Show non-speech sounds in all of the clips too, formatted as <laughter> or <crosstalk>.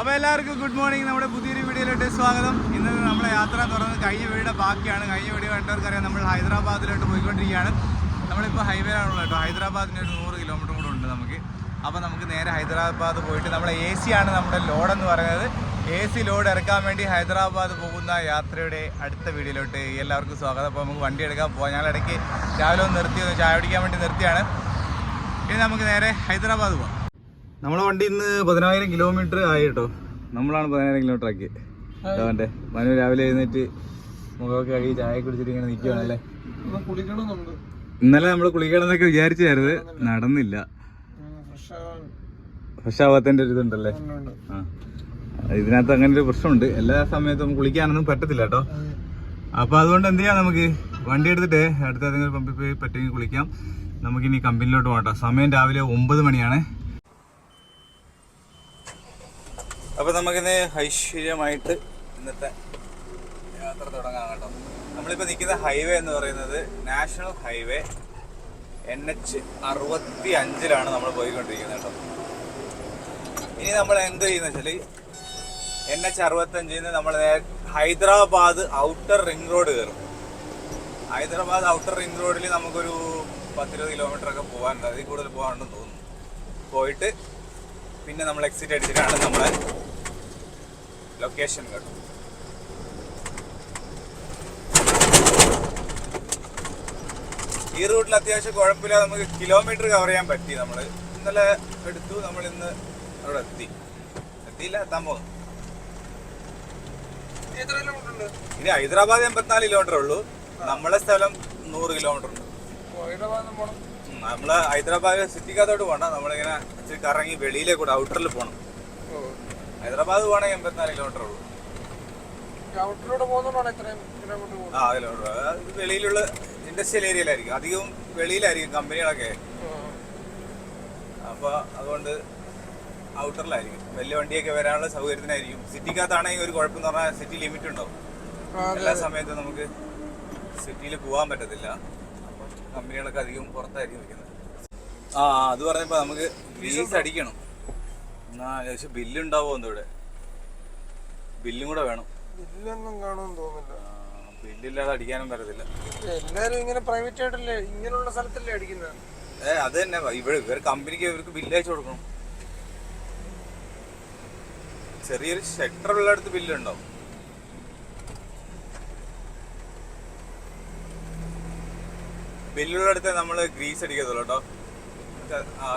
അപ്പോൾ എല്ലാവർക്കും good morning നമ്മുടെ പുതിയൊരു വീഡിയോയിലോട്ട് സ്വാഗതം. ഇന്ന് നമ്മുടെ യാത്ര തുറന്ന് കഴിഞ്ഞ വീഡിയോ ബാക്കിയാണ്. കഴിഞ്ഞ വീഡിയോ കണ്ടവർക്കറിയാം നമ്മൾ ഹൈദരാബാദിലോട്ട് പോയിക്കൊണ്ടിരിക്കുകയാണ്. നമ്മളിപ്പോൾ ഹൈവേയിലാണുള്ളത് കേട്ടോ. ഹൈദരാബാദിന് ഒരു നൂറ് കിലോമീറ്റർ കൂടെ ഉണ്ട് നമുക്ക്. അപ്പോൾ നമുക്ക് നേരെ ഹൈദരാബാദ് പോയിട്ട് നമ്മുടെ എ ആണ് നമ്മുടെ ലോഡ് എന്ന് പറയുന്നത്. എ സി ലോഡ് ഇറക്കാൻ വേണ്ടി ഹൈദരാബാദ് പോകുന്ന യാത്രയുടെ അടുത്ത വീഡിയോയിലോട്ട് എല്ലാവർക്കും സ്വാഗതം. അപ്പോൾ നമുക്ക് വണ്ടി എടുക്കാൻ പോകാം ഞങ്ങൾ ഇടയ്ക്ക് രാവിലെ ഒന്ന് നിർത്തി ചായ കുടിക്കാൻ വേണ്ടി നിർത്തിയാണ്. ഇനി നമുക്ക് നേരെ ഹൈദരാബാദ് പോകാം നമ്മളെ വണ്ടി ഇന്ന് പതിനായിരം കിലോമീറ്റർ ആയി കേട്ടോ നമ്മളാണ് പതിനായിരം കിലോമീറ്റർ ആക്കി. അവന്റെ മനു രാവിലെ എഴുന്നേറ്റ് മുഖമൊക്കെ കഴുകി ചായ കുടിച്ചിട്ട് ഇങ്ങനെ നിൽക്കുകയാണല്ലേ ഇന്നലെ നമ്മൾ കുളിക്കണം എന്നൊക്കെ വിചാരിച്ചായിരുന്നു നടന്നില്ല. ഫ്രഷ് ആവാത്തതിന്റെ ഒരു ഇതുണ്ടല്ലേ? ആ. ഇതിനകത്ത് അങ്ങനെ ഒരു പ്രശ്നമുണ്ട്. എല്ലാ സമയത്തും കുളിക്കാനൊന്നും പറ്റത്തില്ല കേട്ടോ അപ്പൊ അതുകൊണ്ട് എന്ത് ചെയ്യാം നമുക്ക്? വണ്ടി എടുത്തിട്ട് അടുത്ത ഏതെങ്കിലും പമ്പിൽ പോയി പറ്റുമെങ്കിൽ കുളിക്കാം. നമുക്കിനി കമ്പനിയിലോട്ട് പോകട്ടോ സമയം രാവിലെ ഒമ്പത് മണിയാണ്. അപ്പൊ നമുക്കിന്ന് ഐശ്വര്യമായിട്ട് ഇന്നത്തെ യാത്ര തുടങ്ങാം കേട്ടോ. നമ്മളിപ്പോൾ നിൽക്കുന്ന ഹൈവേ എന്ന് പറയുന്നത് നാഷണൽ ഹൈവേ എൻ എച്ച് അറുപത്തി അഞ്ചിലാണ് നമ്മൾ പോയിക്കൊണ്ടിരിക്കുന്നത് കേട്ടോ. ഇനി നമ്മൾ എന്ത് ചെയ്യുന്ന വെച്ചാൽ എൻ എച്ച് അറുപത്തി നിന്ന് നമ്മൾ ഹൈദരാബാദ് ഔട്ടർ റിംഗ് റോഡ് കയറും. ഹൈദരാബാദ് ഔട്ടർ റിംഗ് റോഡിൽ നമുക്കൊരു പത്തിരുപത് കിലോമീറ്റർ ഒക്കെ പോകാനുണ്ട്. അതിൽ കൂടുതൽ പോകാനുണ്ടെന്ന് തോന്നുന്നു. പോയിട്ട് പിന്നെ നമ്മൾ എക്സിറ്റ് അടിച്ചിട്ടാണ് നമ്മളെ ലൊക്കേഷൻ കേട്ടോ ഈ റൂട്ടിൽ അത്യാവശ്യം കുഴപ്പമില്ല നമുക്ക് കിലോമീറ്റർ കവർ ചെയ്യാൻ പറ്റി. നമ്മൾ ഇന്നലെ എടുത്തു നമ്മൾ ഇന്ന് അവിടെ എത്തി. എത്തിയില്ല എത്താൻ പോകുന്നു. ഇനി ഹൈദരാബാദ് എൺപത്തിനാല് കിലോമീറ്റർ ഉള്ളൂ. നമ്മളെ സ്ഥലം നൂറ് കിലോമീറ്റർ ഉണ്ട്. നമ്മൾ ഹൈദരാബാദ് സിറ്റിക്കകത്തോട്ട് പോകണ്ട നമ്മളിങ്ങനെ കറങ്ങി വെളിയിലെ കൂടെ ഔട്ടറിൽ പോകണം ഹൈദരാബാദ് പോകണമെങ്കിൽ എൺപത്തിനാല് കിലോമീറ്റർ ഉള്ളൂ. ഔട്ടിലൂടെ പോകുന്നതുകൊണ്ടാണ് ഇത്രയും കിലോമീറ്റർ പോകുന്നത്. ആ കിലോമീറ്റർ വെളിയിലുള്ള ഇൻഡസ്ട്രിയൽ ഏരിയയിലായിരിക്കും അധികവും വെളിയിലായിരിക്കും കമ്പനികളൊക്കെ. അപ്പൊ അതുകൊണ്ട് ഔട്ടറിലായിരിക്കും വലിയ വണ്ടിയൊക്കെ വരാനുള്ള സൗകര്യത്തിനായിരിക്കും. സിറ്റിക്കകത്താണെങ്കിൽ ഒരു കുഴപ്പം എന്ന് പറഞ്ഞാൽ സിറ്റി ലിമിറ്റ് ഉണ്ടാവും. എല്ലാ സമയത്തും നമുക്ക് സിറ്റിയിൽ പോകാൻ പറ്റത്തില്ല. അപ്പം കമ്പനികളൊക്കെ അധികം പുറത്തായിരിക്കും നിൽക്കുന്നത്. ആ അത് പറഞ്ഞപ്പോൾ നമുക്ക് ഗ്രീസ് അടിക്കണം. എന്നാ ഏകദേശം ബില്ല് ഉണ്ടാവുമോ എന്തോ ഇവിടെ? ബില്ലും കൂടെ വേണം. ബില്ലൊന്നും കാണുമെന്ന് തോന്നുന്നില്ല. ബില്ലില്ലാതെ അടിക്കാനും വരത്തില്ല എല്ലാരും ഇങ്ങനെ പ്രൈവറ്റ് ആയിട്ടല്ലേ ഇങ്ങനെയുള്ള സ്ഥലത്തല്ലേ അടിക്കുന്നത്? ഏ അത് തന്നെ. ഇവിടെ ഇവർ കമ്പനിക്ക് ഇവർക്ക് ബില്ല് അയച്ചു കൊടുക്കണം. ചെറിയൊരു ഷട്ടർ ഉള്ളിടത്ത് ബില്ലുണ്ടാവും ബില്ലുള്ളിടത്ത് നമ്മൾ ഗ്രീസ് അടിക്കത്തുള്ളൂ കേട്ടോ.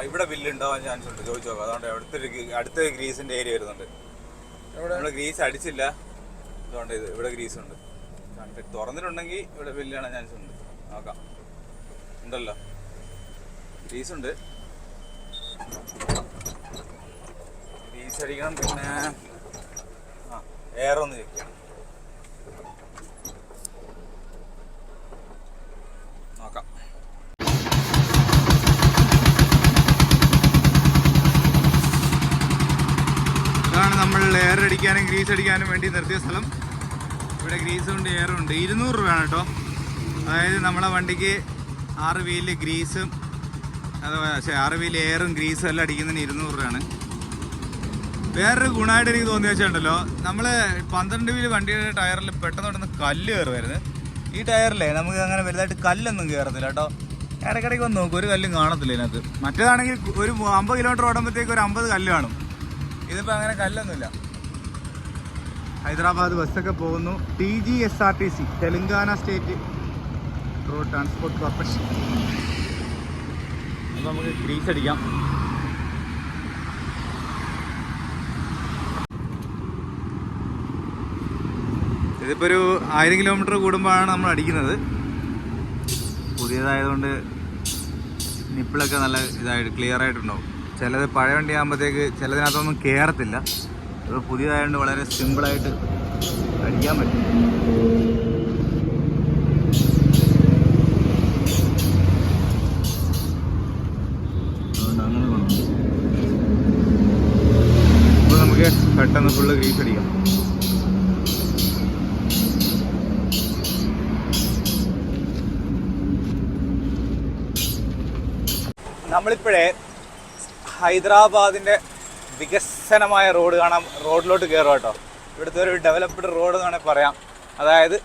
ഇവിടെ ബില്ല് ഉണ്ടാവാൻ ചാൻസ് ഉണ്ട്. ചോദിച്ചു നോക്കാം. അതുകൊണ്ട് അടുത്തൊരു അടുത്ത ഗ്രീസിന്റെ ഏരിയ വരുന്നുണ്ട്. നമ്മൾ ഗ്രീസ് അടിച്ചില്ല. അതുകൊണ്ട് ഇത് ഇവിടെ ഗ്രീസ് ഉണ്ട്. തുറന്നിട്ടുണ്ടെങ്കിൽ ഇവിടെ ബില്ല് കാണാൻ ചാൻസ് ഉണ്ട്. നോക്കാം. ഉണ്ടല്ലോ. ഗ്രീസ് ഉണ്ട്. ഗ്രീസ് അടിക്കണം പിന്നെ. ആ എയർ ഒന്ന് നോക്കാം ഇതാണ് നമ്മൾ എയർ അടിക്കാനും ഗ്രീസ് അടിക്കാനും വേണ്ടി നിർത്തിയ സ്ഥലം. ഇവിടെ ഗ്രീസും ഉണ്ട് എയറും ഉണ്ട്. ഇരുന്നൂറ് രൂപയാണ് കേട്ടോ. അതായത് നമ്മളെ വണ്ടിക്ക് ആറ് വീൽ ഗ്രീസും പക്ഷേ ആറ് വീൽ എയറും ഗ്രീസും എല്ലാം അടിക്കുന്നതിന് ഇരുന്നൂറ് രൂപയാണ്. വേറൊരു ഗുണമായിട്ട് എനിക്ക് തോന്നിയ വെച്ചിട്ടുണ്ടല്ലോ നമ്മൾ പന്ത്രണ്ട് വീൽ വണ്ടിയുടെ ടയറിൽ പെട്ടെന്ന് പെട്ടെന്ന് കല്ല് കയറുമായിരുന്നു ഈ ടയറിലേ നമുക്ക് അങ്ങനെ വലുതായിട്ട് കല്ലൊന്നും കയറത്തില്ല കേട്ടോ. ഇടയ്ക്കിടയ്ക്ക് ഒന്ന് നോക്കും ഒരു കല്ലും കാണത്തില്ല ഇതിനകത്ത്. മറ്റേതാണെങ്കിൽ ഒരു അമ്പത് കിലോമീറ്റർ ഓടുമ്പോഴത്തേക്ക് ഒരു അമ്പത് കല്ല് കാണും. ഇതിപ്പോൾ അങ്ങനെ കല്ലൊന്നുമില്ല. ഹൈദരാബാദ് ബസ്സൊക്കെ പോകുന്നു. T G S R T C Telangana state road transport corporation. അപ്പോൾ നമുക്ക് ഗ്രീസ് അടിക്കാം. ഇതിപ്പോൾ ഒരു ആയിരം കിലോമീറ്റർ കൂടുമ്പോഴാണ് നമ്മൾ അടിക്കുന്നത്. പുതിയതായതുകൊണ്ട് നിപ്പിളൊക്കെ നല്ല ഇതായിട്ട് ക്ലിയർ ആയിട്ടുണ്ടാവും. ചിലത് പഴയ വണ്ടി ആകുമ്പോഴത്തേക്ക് ചിലതിനകത്തൊന്നും കയറത്തില്ല അത് പുതിയതായതുകൊണ്ട് വളരെ സിമ്പിളായിട്ട് അടിക്കാൻ പറ്റും. നമുക്ക് പെട്ടെന്ന് ഫുള്ള് ഗ്രീസ് അടിക്കാം. നമ്മളിപ്പോഴേ ഹൈദരാബാദിന്റെ വികസനമായ റോഡ് കാണാം. റോഡിലോട്ട് കയറും കേട്ടോ. ഇവിടുത്തെ ഒരു ഡെവലപ്ഡ് റോഡ് എന്ന് വേണമെങ്കിൽ പറയാം. അതായത്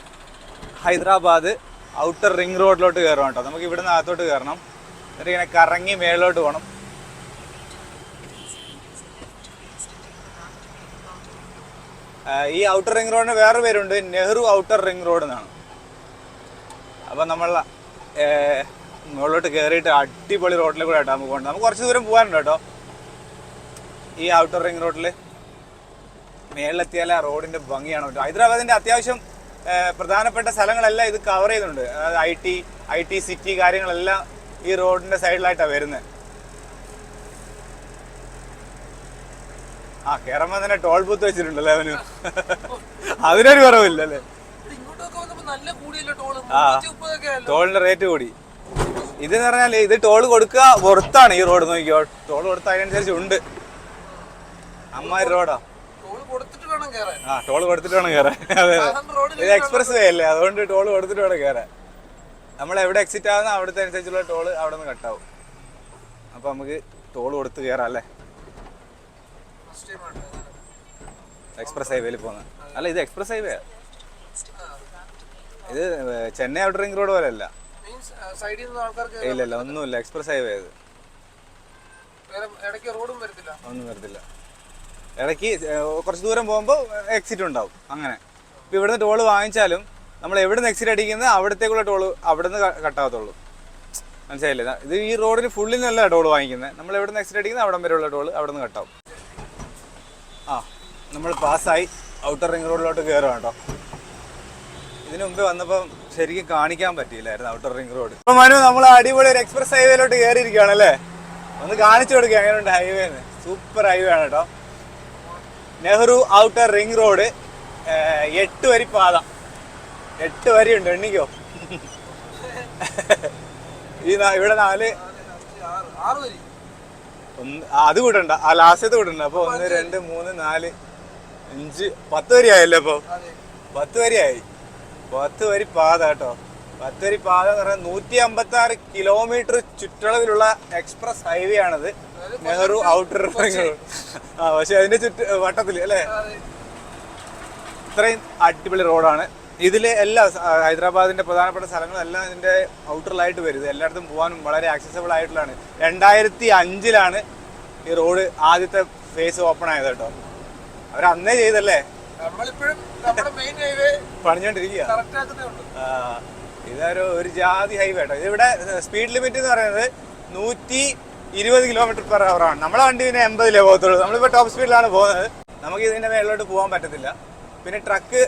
ഹൈദരാബാദ് ഔട്ടർ റിംഗ് റോഡിലോട്ട് കയറും കേട്ടോ. നമുക്ക് ഇവിടുന്ന് അകത്തോട്ട് കയറണം എന്നിട്ട് ഇങ്ങനെ കറങ്ങി മേളിലോട്ട് പോകണം ഈ ഔട്ടർ റിംഗ് റോഡിന് വേറെ പേരുണ്ട്. നെഹ്റു ഔട്ടർ റിംഗ് റോഡ് എന്നാണ്. അപ്പം നമ്മൾ മുകളിലോട്ട് കയറിയിട്ട് അടിപൊളി റോഡിൽ കൂടെ ആയിട്ടാണ് നമുക്ക് പോകുന്നത് നമുക്ക് കുറച്ച് ദൂരം പോകാനുണ്ട് കേട്ടോ. ഈ ഔട്ടർ റിംഗ് റോഡിൽ മേളിലെത്തിയാൽ ആ റോഡിന്റെ ഭംഗിയാണ് കേട്ടോ. ഹൈദരാബാദിന്റെ അത്യാവശ്യം പ്രധാനപ്പെട്ട സ്ഥലങ്ങളെല്ലാം ഇത് കവർ ചെയ്യുന്നുണ്ട്. അതായത് I T I T city കാര്യങ്ങളെല്ലാം ഈ റോഡിന്റെ സൈഡിലായിട്ടാണ് വരുന്നത് ആ കയറുമ്പോൾ തന്നെ ടോൾ ബൂത്ത് വെച്ചിട്ടുണ്ടല്ലേ അവന്? അതിനൊരു കുറവില്ല അല്ലേ ഇങ്ങോട്ടൊക്കെ വന്നപ്പോ നല്ല കൂടിയല്ലോ ടോൾ ആ. ടോളിന്റെ റേറ്റ് കൂടി. ഇത് എന്ന് പറഞ്ഞാൽ ഇത് ടോൾ കൊടുക്കുക പുറത്താണ് ഈ റോഡ് നോക്കിയോ ടോൾ കൊടുത്ത അതിനനുസരിച്ച് ഉണ്ട്. അമ്മാരി റോഡാ ആ. ടോൾ കൊടുത്തിട്ട് വേണം കയറാൻ അതെ ഇത് എക്സ്പ്രസ് വേ അല്ലേ? അതുകൊണ്ട് ടോൾ കൊടുത്തിട്ട് വേണം കയറാൻ നമ്മൾ എവിടെ എക്സിറ്റ് ആവുന്ന അവിടുത്തെ അനുസരിച്ചുള്ള ടോൾ അവിടെ നിന്ന് കട്ടാവും അപ്പൊ നമുക്ക് ടോൾ കൊടുത്ത് കയറാം അല്ലേ? എക്സ്പ്രസ് ഹൈവേയിൽ പോകുന്നത് അല്ല ഇത് എക്സ്പ്രസ് ഹൈവേ ഇത് ചെന്നൈ ഔട്ടർ റിംഗ് റോഡ് പോലെ അല്ല മീൻസ് സൈഡിൽ നിന്ന് ആൾക്കാർക്ക് ഇല്ല ഇല്ല ഒന്നുമില്ല. എക്സ്പ്രസ് ഹൈവേ ഇത് വേറെ ഇടയ്ക്ക് റോഡും വരത്തില്ല. ഒന്നും വരത്തില്ല. ഇടയ്ക്ക് കുറച്ച് ദൂരം പോകുമ്പോൾ എക്സിറ്റ് ഉണ്ടാവും. അങ്ങനെ. ഇപ്പം ഇവിടുന്ന് ടോൾ വാങ്ങിച്ചാലും നമ്മൾ എവിടെ നിന്ന് എക്സിറ്റ് അടിക്കുന്നത് അവിടത്തേക്കുള്ള ടോൾ അവിടുന്ന് നിന്ന് കട്ടാകത്തുള്ളൂ മനസ്സിലായില്ലേ? ഇത് ഈ റോഡിന് ഫുള്ളിൽ നിന്നല്ല ടോൾ വാങ്ങിക്കുന്നത്. നമ്മൾ എവിടെ നിന്ന് എക്സിറ്റ് അടിക്കുന്നത് അവിടം വരെയുള്ള ടോൾ അവിടെ നിന്ന് കട്ടാവും ആ നമ്മൾ പാസ്സായി ഔട്ടർ റിംഗ് റോഡിലോട്ട് കയറുക കേട്ടോ ഇതിനു മുമ്പ് വന്നപ്പം ശരിക്കും കാണിക്കാൻ പറ്റിയില്ലായിരുന്നു ഔട്ടർ റിംഗ് റോഡ്. മനു നമ്മൾ അടിപൊളി ഒരു എക്സ്പ്രസ് ഹൈവേയിലോട്ട് കയറിയിരിക്കുകയാണ് അല്ലേ? ഒന്ന് കാണിച്ചു കൊടുക്കുക എങ്ങനെയുണ്ട് ഹൈവേ സൂപ്പർ ഹൈവേ ആണ് കേട്ടോ. Nehru outer ring road. എട്ട് വരി പാത. എട്ട് വരി ഉണ്ട് എണ്ണിക്കോ? ഈ ഇവിടെ നാല്. അത് കൂട്ടണ്ട. ആ ലാസ്റ്റത്തെ കൂട്ടണ്ട. അപ്പൊ ഒന്ന് രണ്ട് മൂന്ന് നാല് അഞ്ച് പത്ത് വരി ആയല്ലോ അപ്പൊ? പത്ത് വരി വരിയായി പത്ത് വരി പാത കേട്ടോ. പത്ത് വരി പാത എന്ന് പറഞ്ഞാൽ നൂറ്റി അമ്പത്തി ആറ് കിലോമീറ്റർ ചുറ്റളവിലുള്ള എക്സ്പ്രസ് ഹൈവേ ആണത്. നെഹ്റു ഔട്ടർ റിംഗ് റോഡ് ആ പക്ഷെ അതിന്റെ ചുറ്റ വട്ടത്തിൽ അല്ലേ? ഇത്രയും അടിപൊളി റോഡാണ്. ഇതിലെ എല്ലാ ഹൈദരാബാദിന്റെ പ്രധാനപ്പെട്ട സ്ഥലങ്ങളെല്ലാം ഇതിന്റെ ഔട്ടറിലായിട്ട് വരും. എല്ലായിടത്തും പോകാനും വളരെ ആക്സസബിൾ ആയിട്ടുള്ളതാണ്. രണ്ടായിരത്തി അഞ്ചിലാണ് ഈ റോഡ് ആദ്യത്തെ ഫേസ് ഓപ്പൺ ആയത് കേട്ടോ. അവർ അന്നേ ചെയ്തല്ലേ നമ്മളിപ്പോഴും നമ്മുടെ മെയിൻ ഹൈവേ പണിഞ്ഞോണ്ടിരിക്കുക ഇതൊരു ഒരു ജാതി ഹൈവേ ഇവിടെ ഇതിവിടെ സ്പീഡ് ലിമിറ്റ് എന്ന് പറയുന്നത് നൂറ്റി ഇരുപത് കിലോമീറ്റർ പെർ അവർ ആണ്. നമ്മളെ വണ്ടി പിന്നെ എൺപതിലേ പോകത്തുള്ളൂ. നമ്മളിപ്പോൾ ടോപ്പ് സ്പീഡിലാണ് പോകുന്നത്. നമുക്ക് ഇതിന്റെ മേളിലോട്ട് പോകാൻ പറ്റത്തില്ല. പിന്നെ ട്രക്ക്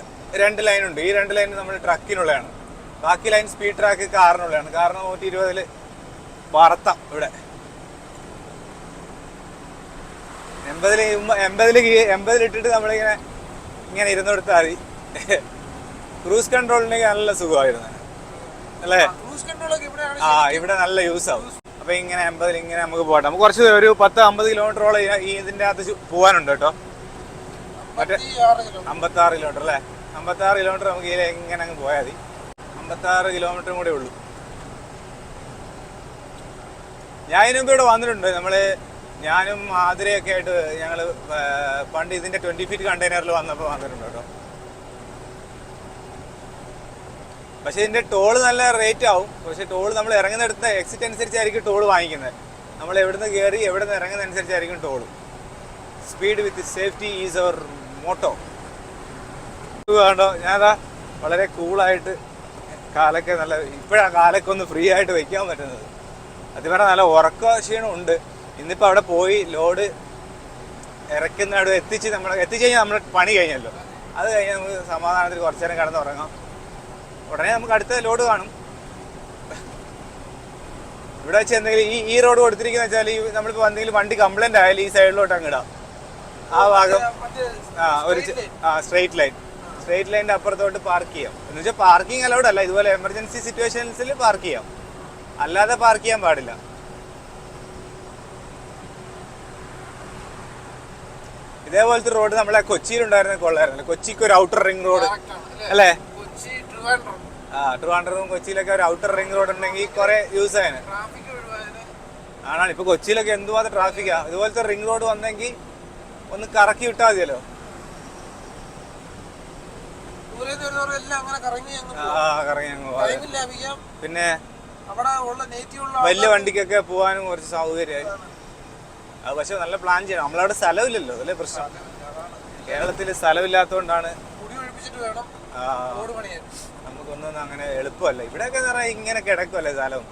രണ്ട് ലൈൻ ഉണ്ട്. ഈ രണ്ട് ലൈൻ നമ്മൾ ട്രക്കിനുള്ളതാണ് ബാക്കി ലൈൻ സ്പീഡ് ട്രാക്ക് കാറിനുള്ളതാണ്. കാരണം നൂറ്റി ഇരുപതിൽ പറത്താം ഇവിടെ. എൺപതിൽ എൺപതിൽ എൺപതിലിട്ടിട്ട് നമ്മളിങ്ങനെ ഇങ്ങനെ ഇരുന്ന് കൊടുത്താൽ മതി. ക്രൂസ് കൺട്രോളിന് നല്ല സുഖമായിരുന്നു. അല്ലേ? ആ ഇവിടെ നല്ല യൂസ് ആവും. അപ്പൊ ഇങ്ങനെ അമ്പതിൽ ഇങ്ങനെ നമുക്ക് പോകട്ടെ നമുക്ക് കുറച്ച് ഒരു പത്ത് അമ്പത് കിലോമീറ്ററോളം ഈ- ഇതിന്റെ അകത്ത് പോവാനുണ്ട് പോകാനുണ്ട് കേട്ടോ. മറ്റേ അമ്പത്തി ആറ് കിലോമീറ്റർ അല്ലേ? അമ്പത്തി ആറ് കിലോമീറ്റർ നമുക്ക് ഇതിലെ എങ്ങനെ അങ്ങ് പോയാൽ മതി. അമ്പത്തി ആറ് കിലോമീറ്ററും കൂടെ ഉള്ളൂ. ഞാൻ ഇതിനു മുമ്പ് ഇവിടെ വന്നിട്ടുണ്ട്. നമ്മൾ ഞാനും ആതിരയൊക്കെ ആയിട്ട് ഞങ്ങൾ പണ്ട് ഇതിന്റെ ട്വന്റി ഫീറ്റ് കണ്ടെയ്നറിൽ വന്നപ്പോൾ വന്നിട്ടുണ്ട് കേട്ടോ. പക്ഷെ ഇതിന്റെ ടോൾ നല്ല റേറ്റ് ആവും. പക്ഷെ ടോൾ നമ്മൾ ഇറങ്ങുന്നിടത്ത് എക്സിറ്റ് അനുസരിച്ചായിരിക്കും ടോൾ വാങ്ങിക്കുന്നത്. നമ്മൾ എവിടുന്ന് കയറി എവിടെ നിന്ന് ഇറങ്ങുന്ന അനുസരിച്ചായിരിക്കും toll speed with safety is our motto വേണ്ടോ ഞാനതാ വളരെ കൂളായിട്ട് കാലൊക്കെ നല്ല ഇപ്പോഴാണ് കാലൊക്കെ ഒന്ന് ഫ്രീ ആയിട്ട് വയ്ക്കാൻ പറ്റുന്നത്. അതിവരെ നല്ല ഉറക്ക ക്ഷീണം ഉണ്ട് ഇന്നിപ്പോൾ അവിടെ പോയി ലോഡ് ഇറക്കുന്ന അവിടെ എത്തിച്ച് നമ്മൾ എത്തിച്ചു കഴിഞ്ഞാൽ നമ്മുടെ പണി കഴിഞ്ഞല്ലോ. അത് കഴിഞ്ഞാൽ നമുക്ക് സമാധാനത്തിൽ കുറച്ചു നേരം കിടന്ന് ഉറങ്ങാം ഉടനെ നമുക്ക് അടുത്ത ലോഡ് കാണും. ഇവിടെ വെച്ച് എന്തെങ്കിലും ഈ ഈ റോഡ് കൊടുത്തിരിക്കുന്ന വെച്ചാൽ ഈ നമ്മളിപ്പോൾ എന്തെങ്കിലും വണ്ടി കംപ്ലൈന്റ് ആയാലും ഈ സൈഡിലോട്ട് അങ്ങ് ഇടാം. ആ ഭാഗം ആ ഒരു ആ സ്ട്രെയിറ്റ് ലൈൻ സ്ട്രെയിറ്റ് ലൈന്റെ അപ്പുറത്തോട്ട് പാർക്ക് ചെയ്യാം. എന്ന് വെച്ചാൽ പാർക്കിംഗ് അലൗഡ് അല്ല. ഇതുപോലെ എമർജൻസി സിറ്റുവേഷൻസിൽ പാർക്ക് ചെയ്യാം. അല്ലാതെ പാർക്ക് ചെയ്യാൻ പാടില്ല. ഇതേപോലത്തെ റോഡ് നമ്മളെ കൊച്ചിയിലുണ്ടായിരുന്ന കൊള്ളായിരുന്നു. കൊച്ചിക്ക് ഒരു ഔട്ടർ റിംഗ് റോഡ് അല്ലേ? ആ ട്രിവാൻഡ്രവും കൊച്ചിയിലൊക്കെ ഒരു ഔട്ടർ റിംഗ് റോഡ് ഉണ്ടെങ്കിൽ കുറെ യൂസ് ആയത് ആണാണ്. ഇപ്പൊ കൊച്ചിയിലൊക്കെ എന്തുമാത്രം ട്രാഫിക്കാ ഇതുപോലത്തെ റിംഗ് റോഡ് വന്നെങ്കിൽ ഒന്ന് കറക്കി വിട്ടാൽ മതിയല്ലോ. പിന്നെ വലിയ വണ്ടിക്കൊക്കെ പോവാനും കുറച്ച് സൗകര്യമായി. അത് പക്ഷെ നല്ല പ്ലാൻ ചെയ്യണം. നമ്മളവിടെ സ്ഥലമില്ലല്ലോ അതല്ലേ പ്രശ്നം? കേരളത്തിൽ സ്ഥലമില്ലാത്തതുകൊണ്ടാണ് നമുക്കൊന്നും അങ്ങനെ എളുപ്പമല്ല. ഇവിടെയൊക്കെ പറഞ്ഞാൽ ഇങ്ങനെ കിടക്കുമല്ലേ സ്ഥലം.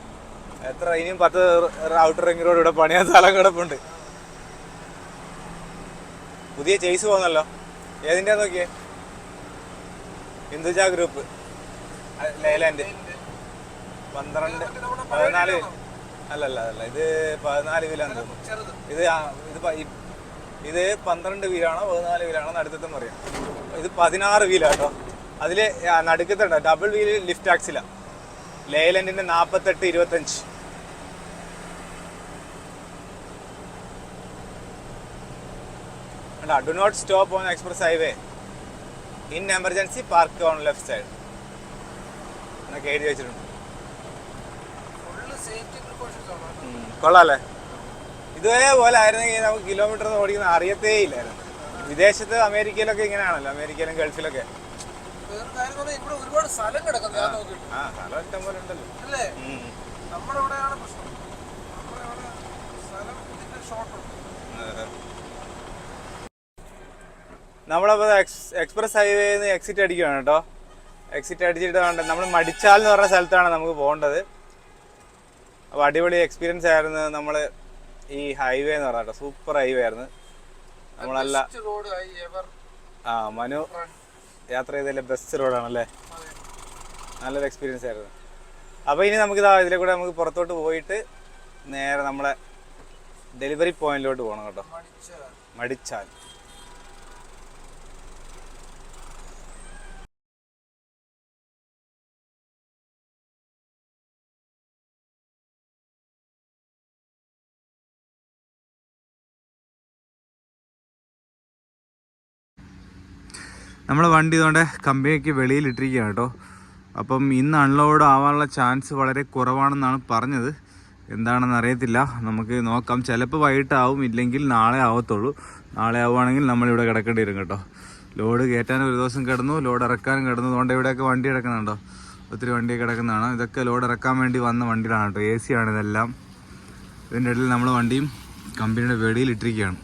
എത്ര ഇനിയും പത്ത് ഔട്ടർ റിംഗ് റോഡ് ഇവിടെ പണിയാൻ സ്ഥലം കിടപ്പുണ്ട്. പുതിയ ചേസ് പോകുന്നല്ലോ. ഏതിന്റെ നോക്കിയേ? Hinduja group Leyland. പന്ത്രണ്ട് പതിനാല് അല്ലല്ല അല്ല ഇത് പതിനാല് വീലാണ് തോന്നുന്നു. ഇത് ഇത് ഇത് പന്ത്രണ്ട് വീലാണോ പതിനാല് വീലാണോ നടുക്കത്തെന്ന് പറയാം. ഇത് പതിനാറ് വീലാട്ടോ. അതിൽ നടുക്കത്തുണ്ട് ഡബിൾ വീൽ ലിഫ്റ്റ് ആക്സില. ലേലൻഡിന്റെ നാപ്പത്തെട്ട് ഇരുപത്തഞ്ച്. Do not stop on express highway in emergency park on left side എന്നൊക്കെ എഴുതി വെച്ചിട്ടുണ്ട് ഫുള്ള് സേഫ്റ്റി പ്രിക്കോഷൻസ് ആണ് ഉം, കൊള്ളാല്ലേ? ഇതേപോലെ ആയിരുന്നെങ്കിൽ നമുക്ക് കിലോമീറ്റർ ഓടിക്കുന്ന അറിയത്തേ ഇല്ലായിരുന്നു. വിദേശത്ത് അമേരിക്കയിലൊക്കെ ഇങ്ങനെയാണല്ലോ അമേരിക്കയിലും ഗൾഫിലൊക്കെ. ഇവിടെ ഒരുപാട് സ്ഥലം കിടക്കുന്നു ഞാൻ നോക്കിയിട്ട് ആ സ്ഥലം ഇഷ്ടം പോലെ ഉണ്ടല്ലോ. അല്ലേ? ഉം. നമ്മുടെ ഇവിടെയാണ് പ്രശ്നം. നമ്മുടെ ഇവിടെ സ്ഥലം ഇതിന്റെ. നമ്മളപ്പോൾ എക്സ്പ്രസ് ഹൈവേന്ന് എക്സിറ്റ് അടിക്കുകയാണ് കേട്ടോ. എക്സിറ്റ് അടിച്ചിട്ട് വേണ്ട നമ്മൾ മടിച്ചാൽ എന്ന് പറഞ്ഞ സ്ഥലത്താണ് നമുക്ക് പോകേണ്ടത്. അപ്പോൾ അടിപൊളി എക്സ്പീരിയൻസ് ആയിരുന്നു നമ്മൾ ഈ ഹൈവേ എന്ന് പറഞ്ഞ സൂപ്പർ ഹൈവേ ആയിരുന്നു. നമ്മളല്ല ആ മനു യാത്ര ചെയ്തതിലെ ബെസ്റ്റ് റോഡാണല്ലേ നല്ലൊരു എക്സ്പീരിയൻസ് ആയിരുന്നു. അപ്പോൾ ഇനി നമുക്ക് ഇതാ ഇതിലെ കൂടെ നമുക്ക് പുറത്തോട്ട് പോയിട്ട് നേരെ നമ്മളെ ഡെലിവറി പോയിന്റിലോട്ട് പോകണം കേട്ടോ. മടിച്ച മടിച്ചാൽ. നമ്മളെ വണ്ടി ഇതുകൊണ്ട് കമ്പനിക്ക് വെളിയിൽ ഇട്ടിരിക്കുകയാണ് കേട്ടോ. അപ്പം ഇന്ന് അൺലോഡ് ആവാനുള്ള ചാൻസ് വളരെ കുറവാണെന്നാണ് പറഞ്ഞത്. എന്താണെന്ന് അറിയത്തില്ല. നമുക്ക് നോക്കാം. ചിലപ്പോൾ വൈകിട്ടാവും ഇല്ലെങ്കിൽ നാളെ ആവത്തുള്ളൂ. നാളെ ആവുകയാണെങ്കിൽ നമ്മളിവിടെ കിടക്കേണ്ടി വരും കേട്ടോ. ലോഡ് കയറ്റാൻ ഒരു ദിവസം കിടന്നു ലോഡ് ഇറക്കാനും കിടന്നു. അതുകൊണ്ട് ഇവിടെയൊക്കെ വണ്ടി കിടക്കുന്നുണ്ടോ? ഒത്തിരി വണ്ടി കിടക്കുന്നതാണ്. ഇതൊക്കെ ലോഡ് ഇറക്കാൻ വേണ്ടി വന്ന വണ്ടികളാണ് കേട്ടോ. എ സി ആണ് ഇതെല്ലാം. ഇതിന്റെ ഇടയിൽ നമ്മൾ വണ്ടിയും കമ്പനിയുടെ വെളിയിൽ ഇട്ടിരിക്കുകയാണ്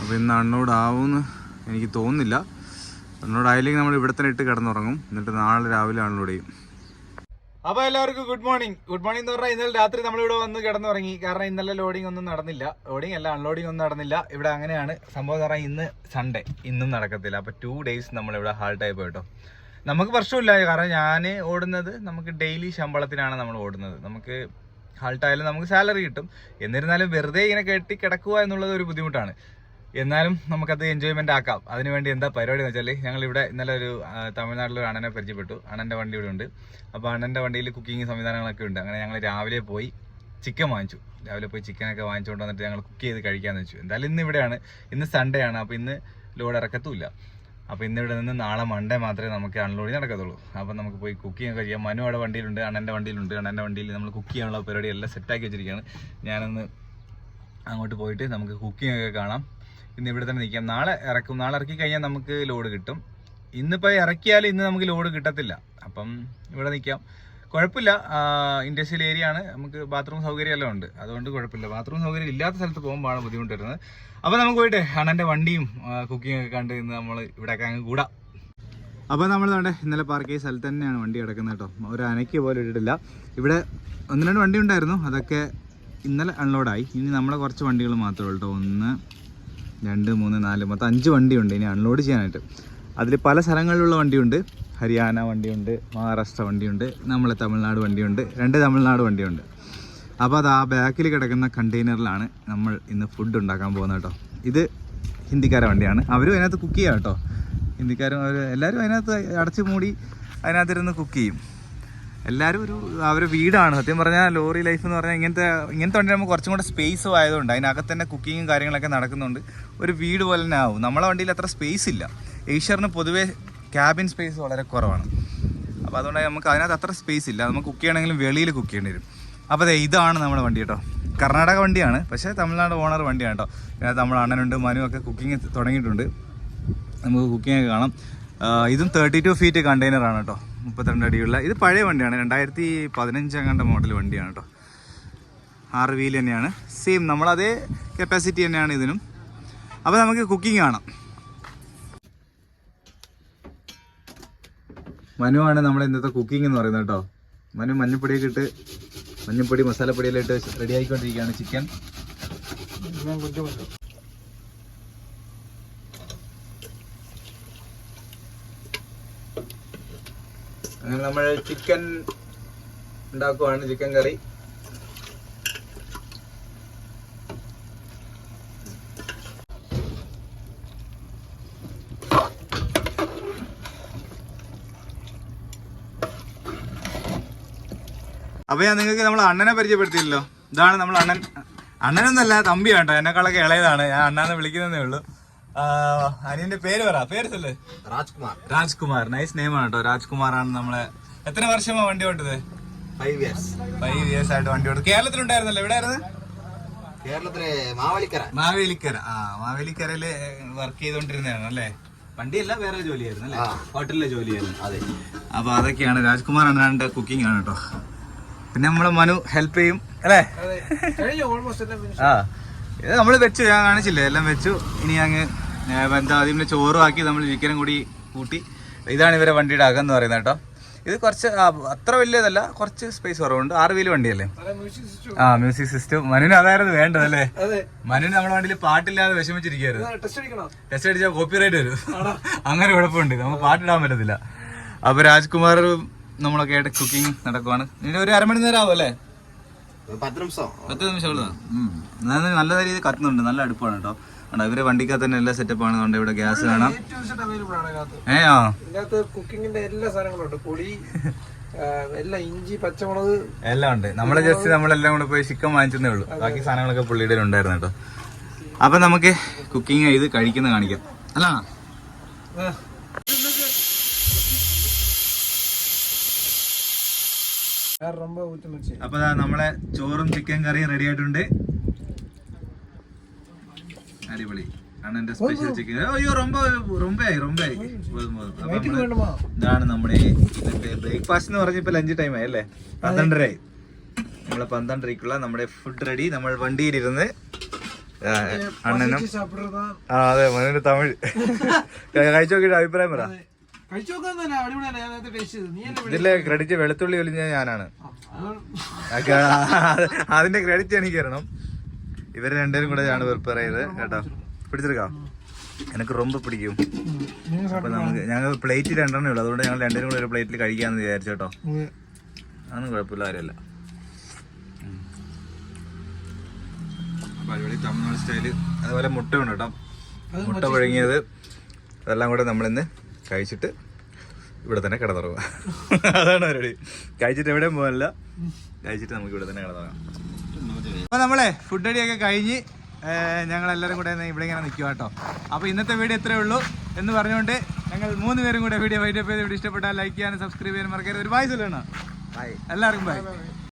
അപ്പോൾ ഇന്ന് അൺലോഡ് ആവുമെന്ന് എനിക്ക് തോന്നുന്നില്ല. ആയില്ലെങ്കിൽ നമ്മൾ ഇവിടെ തന്നെ ഇട്ട് കിടന്നുറങ്ങും. എന്നിട്ട് നാളെ രാവിലെ ചെയ്യും അപ്പോൾ എല്ലാവർക്കും ഗുഡ് മോർണിംഗ് ഗുഡ് മോർണിംഗ് എന്ന് പറഞ്ഞാൽ ഇന്നലെ രാത്രി നമ്മളിവിടെ വന്ന് കിടന്നുറങ്ങി. കാരണം ഇന്നലെ ലോഡിംഗ് ഒന്നും നടന്നില്ല. ലോഡിംഗ് അല്ല അൺലോഡിംഗ് ഒന്നും നടന്നില്ല. ഇവിടെ അങ്ങനെയാണ്. സംഭവം എന്ന് പറഞ്ഞാൽ ഇന്ന് സൺഡേ ഇന്നും നടക്കത്തില്ല. അപ്പോൾ ടു ഡേയ്സ് നമ്മളിവിടെ ഹാൾട്ടായി പോയിട്ടോ. നമുക്ക് പ്രശ്നമില്ല. കാരണം ഞാൻ ഓടുന്നത് നമുക്ക് ഡെയിലി ശമ്പളത്തിനാണ് നമ്മൾ ഓടുന്നത്. നമുക്ക് ഹാൾട്ടായാലും നമുക്ക് സാലറി കിട്ടും. എന്നിരുന്നാലും വെറുതെ ഇങ്ങനെ കെട്ടി കിടക്കുക എന്നുള്ളത് ഒരു ബുദ്ധിമുട്ടാണ്. എന്നാലും നമുക്കത് എൻജോയ്മെന്റ് ആക്കാം. അതിനുവേണ്ടി എന്താ പരിപാടി എന്ന് വെച്ചാൽ ഞങ്ങൾ ഇവിടെ ഇന്നലെ ഒരു തമിഴ്നാട്ടിലൊരു അണ്ണനെ പരിചയപ്പെട്ടു. അണ്ണന്റെ വണ്ടി ഇവിടെ ഉണ്ട്. അപ്പോൾ അണ്ണന്റെ വണ്ടിയിൽ കുക്കിംഗ് സംവിധാനങ്ങളൊക്കെ ഉണ്ട്. അങ്ങനെ ഞങ്ങൾ രാവിലെ പോയി ചിക്കൻ വാങ്ങിച്ചു. രാവിലെ പോയി ചിക്കനൊക്കെ വാങ്ങിച്ചുകൊണ്ട് വന്നിട്ട് ഞങ്ങൾ കുക്ക് ചെയ്ത് കഴിക്കാന്ന് വെച്ചു. എന്തായാലും ഇന്ന് ഇവിടെയാണ്. ഇന്ന് സൺഡേ ആണ്. അപ്പോൾ ഇന്ന് ലോഡ് ഇറക്കത്തൂല്ല അപ്പോൾ ഇന്ന് ഇവിടെ നിന്ന് നാളെ മൺഡേ മാത്രമേ നമുക്ക് അൺലോഡിങ് നടക്കത്തുള്ളൂ. അപ്പോൾ നമുക്ക് പോയി കുക്കിംഗ് ഒക്കെ ചെയ്യാം മനു അവിടെ വണ്ടിയിലുണ്ട് അണ്ണന്റെ വണ്ടിയിലുണ്ട്. അണ്ണന്റെ വണ്ടിയിൽ നമ്മൾ കുക്ക് ചെയ്യാനുള്ള പരിപാടി എല്ലാം സെറ്റാക്കി വെച്ചിരിക്കുകയാണ്. ഞാനൊന്ന് അങ്ങോട്ട് പോയിട്ട് നമുക്ക് കുക്കിംഗ് ഒക്കെ കാണാം. ഇന്ന് ഇവിടെ തന്നെ നിൽക്കാം. നാളെ ഇറക്കും. നാളെ ഇറക്കി കഴിഞ്ഞാൽ നമുക്ക് ലോഡ് കിട്ടും. ഇന്നിപ്പോൾ ഇറക്കിയാൽ ഇന്ന് നമുക്ക് ലോഡ് കിട്ടത്തില്ല. അപ്പം ഇവിടെ നിൽക്കാം. കുഴപ്പമില്ല. ഇൻഡസ്ട്രിയൽ ഏരിയ ആണ്. നമുക്ക് ബാത്റൂം സൗകര്യം എല്ലാം ഉണ്ട്. അതുകൊണ്ട് കുഴപ്പമില്ല. ബാത്റൂം സൗകര്യം ഇല്ലാത്ത സ്ഥലത്ത് പോകുമ്പോഴാണ് ബുദ്ധിമുട്ട് വരുന്നത് അപ്പോൾ നമുക്ക് പോയിട്ട് അണ്ണന്റെ വണ്ടിയും കുക്കിംഗ് ഒക്കെ കണ്ട് ഇന്ന് നമ്മൾ ഇവിടെയൊക്കെ അങ്ങ് കൂടാം. അപ്പോൾ നമ്മൾ വേണ്ടേ ഇന്നലെ പാർക്ക് ചെയ്ത സ്ഥലത്ത് തന്നെയാണ് വണ്ടി കിടക്കുന്നത് കേട്ടോ. ഒരു അനയ്ക്ക് പോലും ഇട്ടിട്ടില്ല. ഇവിടെ ഒന്ന് രണ്ട് വണ്ടി ഉണ്ടായിരുന്നു. അതൊക്കെ ഇന്നലെ അൺലോഡായി ഇനി നമ്മളെ കുറച്ച് വണ്ടികൾ മാത്രമേ ഉള്ളൂ കേട്ടോ. ഒന്ന് രണ്ട് മൂന്ന് നാല് മൊത്തം അഞ്ച് വണ്ടിയുണ്ട് ഇനി അൺലോഡ് ചെയ്യാനായിട്ട്. അതിൽ പല സ്ഥലങ്ങളിലുള്ള വണ്ടിയുണ്ട്. ഹരിയാന വണ്ടിയുണ്ട് മഹാരാഷ്ട്ര വണ്ടിയുണ്ട് നമ്മളെ തമിഴ്നാട് വണ്ടിയുണ്ട് രണ്ട് തമിഴ്നാട് വണ്ടിയുണ്ട്. അപ്പോൾ അത് ആ ബാക്കിൽ കിടക്കുന്ന കണ്ടെയ്നറിലാണ് നമ്മൾ ഇന്ന് ഫുഡ് ഉണ്ടാക്കാൻ പോകുന്നത് കേട്ടോ. ഇത് ഹിന്ദിക്കാരെ വണ്ടിയാണ്. അവരും അതിനകത്ത് കുക്ക് ചെയ്യാം കേട്ടോ. ഹിന്ദിക്കാരും അവർ എല്ലാവരും അതിനകത്ത് അടച്ചു മൂടി അതിനകത്തിരുന്ന് കുക്ക് ചെയ്യും. എല്ലാവരും ഒരു അവരുടെ വീടാണ്. സത്യം പറഞ്ഞാൽ ലോറി ലൈഫ് എന്ന് പറഞ്ഞാൽ ഇങ്ങനത്തെ ഇങ്ങനത്തെ വണ്ടി നമുക്ക് കുറച്ചും കൂടെ സ്പേസ് ആയതുകൊണ്ട് അതിനകത്ത് തന്നെ കുക്കിങ്ങും കാര്യങ്ങളൊക്കെ നടക്കുന്നുണ്ട്. ഒരു വീട് പോലെ തന്നെ ആവും. നമ്മളെ വണ്ടിയിൽ അത്ര സ്പേസ് ഇല്ല. ഏഷ്യറിന് പൊതുവേ ക്യാബിൻ സ്പേസ് വളരെ കുറവാണ്. അപ്പോൾ അതുകൊണ്ട് നമുക്ക് അതിനകത്ത് അത്ര സ്പേസ് ഇല്ല. നമുക്ക് കുക്ക് ചെയ്യണമെങ്കിലും വെളിയിൽ കുക്ക് ചെയ്യേണ്ടി വരും. അപ്പോൾ അതെ ഇതാണ് നമ്മുടെ വണ്ടി കേട്ടോ. കർണാടക വണ്ടിയാണ്. പക്ഷേ തമിഴ്നാട് ഓണർ വണ്ടിയാണ് കേട്ടോ. പിന്നെ നമ്മുടെ അണ്ണനുണ്ട് മനു ഒക്കെ കുക്കിംഗ് തുടങ്ങിയിട്ടുണ്ട്. നമുക്ക് കുക്കിംഗ് കാണാം. ഇതും തേർട്ടി ടു ഫീറ്റ് കണ്ടെയ്നറാണ് കേട്ടോ. മുപ്പത്തിരണ്ട് അടിയുള്ള ഇത് പഴയ വണ്ടിയാണ് രണ്ടായിരത്തി പതിനഞ്ചങ്ങാണ്ട മോഡൽ വണ്ടിയാണ് കേട്ടോ ആറ് വീൽ തന്നെയാണ്. സെയിം നമ്മളതേ കപ്പാസിറ്റി തന്നെയാണ് ഇതിനും. അപ്പോൾ നമുക്ക് കുക്കിംഗ് കാണാം. മനുവാണ് നമ്മൾ ഇന്നത്തെ കുക്കിംഗ് എന്ന് പറയുന്നത് കേട്ടോ മനു മഞ്ഞപ്പൊടിയൊക്കെ ഇട്ട് മഞ്ഞപ്പൊടി മസാലപ്പൊടിയെല്ലാം ഇട്ട് റെഡി ആയിക്കൊണ്ടിരിക്കുകയാണ് ചിക്കൻ ഞാൻ കൊഞ്ചം കൊഞ്ചം അങ്ങനെ നമ്മൾ ചിക്കൻ ഉണ്ടാക്കുവാണ് ചിക്കൻ കറി. അപ്പൊ ഞാൻ നിങ്ങൾക്ക് നമ്മൾ അണ്ണനെ പരിചയപ്പെടുത്തിയില്ലോ ഇതാണ് നമ്മൾ അണ്ണൻ. അണ്ണനൊന്നല്ല തമ്പിയാണ് കേട്ടോ. എന്നെക്കാളൊക്കെ ഇളയതാണ്. ഞാൻ അണ്ണാന്ന് വിളിക്കുന്നതേ ഉള്ളൂ. അനിയന്റെ പേര് പറ. പേര് ചൊല്ല് രാജ്കുമാർ. രാജ്കുമാർ. നൈസ് നെയിം ആണ് കേട്ടോ. രാജ്കുമാർ ആണ് നമ്മളെ. എത്ര വർഷമാ വണ്ടി ഓട്ടത് ഫൈവ് ഇയേഴ്സ് ഫൈവ് ഇയേഴ്സ് ആയിട്ട് വണ്ടി ഓട്ടു. കേരളത്തിലുണ്ടായിരുന്നല്ലോ. എവിടെ ആയിരുന്നു കേരളത്തിലെ മാവേലിക്കര. മാവേലിക്കര. ആ മാവേലിക്കരയിൽ വർക്ക് ചെയ്തോണ്ടിരുന്നതാണ് അല്ലേ? വണ്ടിയല്ല വേറെ ജോലിയായിരുന്നു അല്ലേ? ഹോട്ടലിലെ ജോലിയായിരുന്നു. അതെ. അപ്പൊ അതൊക്കെയാണ്. രാജ്കുമാർ അണ്ണാന്റെ കുക്കിംഗ് ആണ് കേട്ടോ. പിന്നെ നമ്മളെ മനു ഹെൽപ്പ് ചെയ്യും അല്ലേ? ആ. ഇത് നമ്മൾ വെച്ചു ഞാൻ കാണിച്ചില്ലേ? എല്ലാം വെച്ചു. ഇനി അങ്ങ് എന്താ ആദ്യം ചോറും ആക്കി നമ്മൾ ചിക്കനും കൂടി കൂട്ടി. ഇതാണ് ഇവരെ വണ്ടിയുടെ അകം എന്ന് പറയുന്നത് കേട്ടോ. ഇത് കുറച്ച് അത്ര വലിയതല്ല കുറച്ച് സ്പേസ് കുറവുണ്ട്. ആറ് വീൽ വണ്ടിയല്ലേ? ആ മ്യൂസിക് സിസ്റ്റം മനുവിന് അതായിരുന്നു വേണ്ടതല്ലേ മനുവിന് നമ്മുടെ വണ്ടിയിൽ പാട്ടില്ലാതെ വിഷമിച്ചിരിക്കുകയായിരുന്നു. ടെസ്റ്റ് അടിച്ചാൽ കോപ്പി റൈറ്റ് കോപ്പിറൈറ്റ് വരും. അങ്ങനെ കുഴപ്പമുണ്ട്. നമുക്ക് പാട്ടിടാൻ പറ്റത്തില്ല. അപ്പൊ രാജ്കുമാർ നമ്മളൊക്കെ ആയിട്ട് കുക്കിംഗ് നടക്കുവാണ്. ഇനി ഒരു അരമണി നേരം ആവും അല്ലേ? പത്ത് നിമിഷം. പത്ത് നിമിഷം നല്ല രീതിയിൽ കത്തുന്നുണ്ട്. നല്ല അടുപ്പാണ് കേട്ടോ. കണ്ടോ ഇവർ വണ്ടിക്കകത്ത് തന്നെ എല്ലാ സെറ്റപ്പ് ആണ്. അതുകൊണ്ട് ഇവിടെ ഗ്യാസ് കാണാം. ആണ് ഏ ആ. കുക്കിങ്ങിന്റെ എല്ലാ സാധനങ്ങളും ഉണ്ട്. പൊടി എല്ലാം ഇഞ്ചി പച്ചമുളക് എല്ലാം ഉണ്ട്. നമ്മൾ ജസ്റ്റ് നമ്മളെല്ലാം കൂടെ പോയി ചിക്കൻ വാങ്ങിച്ചതേ ഉള്ളൂ. ബാക്കി സാധനങ്ങളൊക്കെ പുള്ളിയുടെ ഉണ്ടായിരുന്നു കേട്ടോ. അപ്പൊ നമുക്ക് കുക്കിംഗ് ചെയ്ത് കഴിക്കുന്ന കാണിക്കാം. അല്ല അപ്പൊ നമ്മളെ ചോറും ചിക്കൻ കറിയും റെഡി ആയിട്ടുണ്ട്. അടിപൊളി. ആണ് എന്റെ സ്പെഷ്യൽ ചിക്കൻ അയ്യോ റൊമ്പ നമ്മൾ വേണ്ടുമോ ഇതാണ് നമ്മുടെ ഇന്നത്തെ ബ്രേക്ക്ഫാസ്റ്റ് എന്ന് പറഞ്ഞപ്പോ ലഞ്ച് ടൈം ആയി അല്ലേ? പന്ത്രണ്ടരയായി. നമ്മളെ പന്ത്രണ്ടരയ്ക്കുള്ള നമ്മുടെ ഫുഡ് റെഡി നമ്മൾ വണ്ടിയിലിരുന്ന് അണ്ണനും ആ അതെ മനുവിന്റെ തമിഴ്. <laughs> കഴിച്ചു നോക്കിയിട്ട് അഭിപ്രായം പറ. ഇതിലെ ക്രെഡിറ്റ് വെളുത്തുള്ളി ഒലിഞ്ഞ ഞാനാണ്. അതിന്റെ ക്രെഡിറ്റ് എനിക്ക് തരണം. ഇവർ രണ്ടുപേരും കൂടെ ഞാൻ പ്രിപ്പയർ ചെയ്ത് കേട്ടോ. പിടിച്ചെടുക്കാം. എനിക്ക് റൊമ്പ് പിടിക്കും. അപ്പൊ നമുക്ക് ഞങ്ങൾ പ്ലേറ്റ് രണ്ടെണ്ണേ ഉള്ളൂ. അതുകൊണ്ട് ഞങ്ങൾ രണ്ടുപേരും കൂടെ ഒരു പ്ലേറ്റിൽ കഴിക്കാന്ന് വിചാരിച്ചു കേട്ടോ. അതൊന്നും കുഴപ്പമില്ല കാര്യമല്ല. തമിഴ്നാട് സ്റ്റൈൽ അതുപോലെ മുട്ട ഉണ്ട് കേട്ടോ മുട്ട പുഴുങ്ങിയത്. അതെല്ലാം കൂടെ നമ്മളിന്ന് കഴിച്ചിട്ട് ഇവിടെ തന്നെ കിടന്നുറങ്ങുക. അതാണ് പരിപാടി. കഴിച്ചിട്ട് എവിടെയും പോകാനില്ല. കഴിച്ചിട്ട് നമുക്ക് ഇവിടെ തന്നെ കിടന്നുറങ്ങാം. അപ്പൊ നമ്മളെ ഫുഡ് അടിയൊക്കെ കഴിഞ്ഞ് ഞങ്ങൾ എല്ലാവരും കൂടെ ഇവിടെ ഇങ്ങനെ നിൽക്കുക കേട്ടോ അപ്പോൾ ഇന്നത്തെ വീഡിയോ ഇത്രയേ ഉള്ളൂ എന്ന് പറഞ്ഞുകൊണ്ട് ഞങ്ങൾ മൂന്ന് പേരും കൂടെ വീഡിയോ വൈൻഡപ്പ് ചെയ്ത് ഇഷ്ടപ്പെട്ടാൽ ലൈക്ക് ചെയ്യാനും സബ്സ്ക്രൈബ് ചെയ്യാനും മറക്കരുത്. ഒരു വായിച്ചല്ലോ എല്ലാവർക്കും ബൈ